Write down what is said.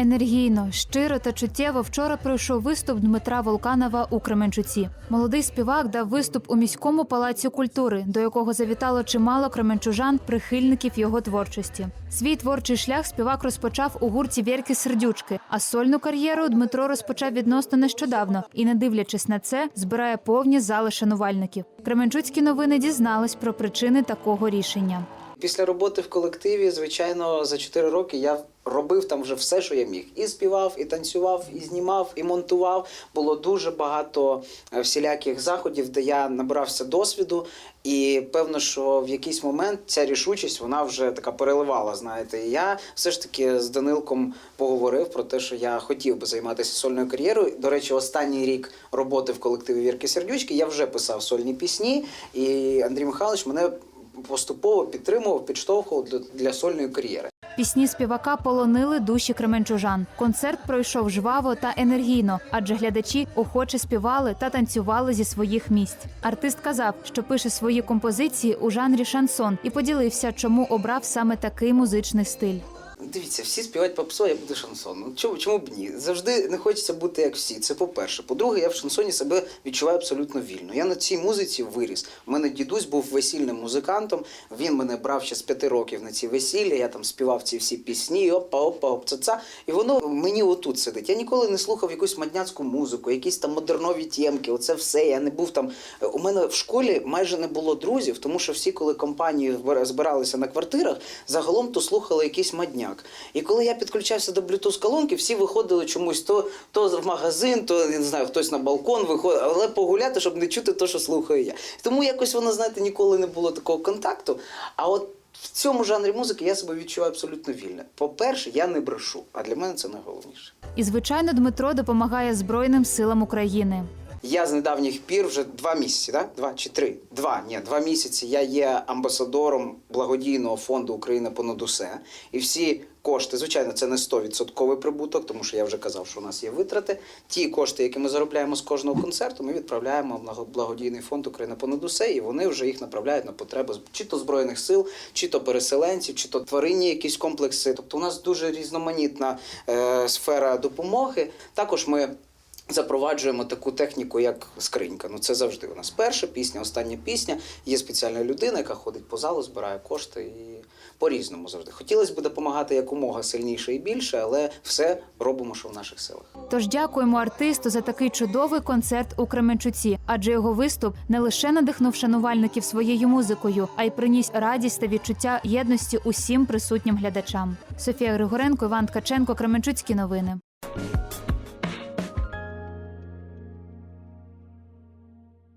Енергійно, щиро та чуттєво вчора пройшов виступ Дмитра Волканова у Кременчуці. Молодий співак дав виступ у міському палаці культури, до якого завітало чимало кременчужан, прихильників його творчості. Свій творчий шлях співак розпочав у гурті Вєрки Сердючки, а сольну кар'єру Дмитро розпочав відносно нещодавно і, не дивлячись на це, збирає повні зали шанувальників. Кременчуцькі новини дізнались про причини такого рішення. Після роботи в колективі, звичайно, за 4 роки я робив там вже все, що я міг. І співав, і танцював, і знімав, і монтував. Було дуже багато е, всіляких заходів, де я набирався досвіду. І певно, що в якийсь момент ця рішучість вона вже така переливала. Знаєте, і я все ж таки з Данилком поговорив про те, що я хотів би займатися сольною кар'єрою. До речі, останній рік роботи в колективі Вірки Сердючки я вже писав сольні пісні, і Андрій Михайлович мене поступово підтримував, підштовхував для, сольної кар'єри. Пісні співака полонили душі кременчужан. Концерт пройшов жваво та енергійно, адже глядачі охоче співали та танцювали зі своїх місць. Артист казав, що пише свої композиції у жанрі шансон і поділився, чому обрав саме такий музичний стиль. Дивіться, всі співають попсу, я буду шансон. Ну чому, чому б ні? Завжди не хочеться бути як всі. Це по-перше. По-друге, я в шансоні себе відчуваю абсолютно вільно. Я на цій музиці виріс. У мене дідусь був весільним музикантом. Він мене брав ще з п'яти років на ці весілля. Я там співав ці всі пісні, опа, опа, опцаца. І воно мені отут сидить. Я ніколи не слухав якусь мадняцьку музику, якісь там модернові тємки. Оце все. Я не був там. У мене в школі майже не було друзів, тому що всі, коли компанії збира- збиралися на квартирах, загалом то слухали якийсь мадняк. І коли я підключався до Bluetooth колонки, всі виходили чомусь то, то в магазин, то не знаю, хтось на балкон виходив, але погуляти, щоб не чути те, що слухаю я. Тому якось воно, знаєте, ніколи не було такого контакту. А от в цьому жанрі музики я себе відчуваю абсолютно вільно. По-перше, я не брешу, а для мене це найголовніше. І звичайно, Дмитро допомагає Збройним силам України. Я з недавніх пір вже два місяці, да? два чи три? Два, ні, два місяці. Я є амбасадором благодійного фонду Україна понад усе. І всі кошти, звичайно, це не 100% прибуток, тому що я вже казав, що у нас є витрати. Ті кошти, які ми заробляємо з кожного концерту, ми відправляємо в благо- благодійний фонд Україна понад усе, і вони вже їх направляють на потреби чи то збройних сил, чи то переселенців, чи то тваринні якісь комплекси. Тобто, у нас дуже різноманітна е, сфера допомоги. Також ми. Запроваджуємо таку техніку, як скринька. Ну це завжди у нас перша пісня, остання пісня. Є спеціальна людина, яка ходить по залу, збирає кошти і по-різному завжди. Хотілося б допомагати якомога сильніше і більше, але все робимо, що в наших силах. Тож дякуємо артисту за такий чудовий концерт у Кременчуці, адже його виступ не лише надихнув шанувальників своєю музикою, а й приніс радість та відчуття єдності усім присутнім глядачам. Софія Григоренко, Іван Ткаченко, Кременчуцькі новини.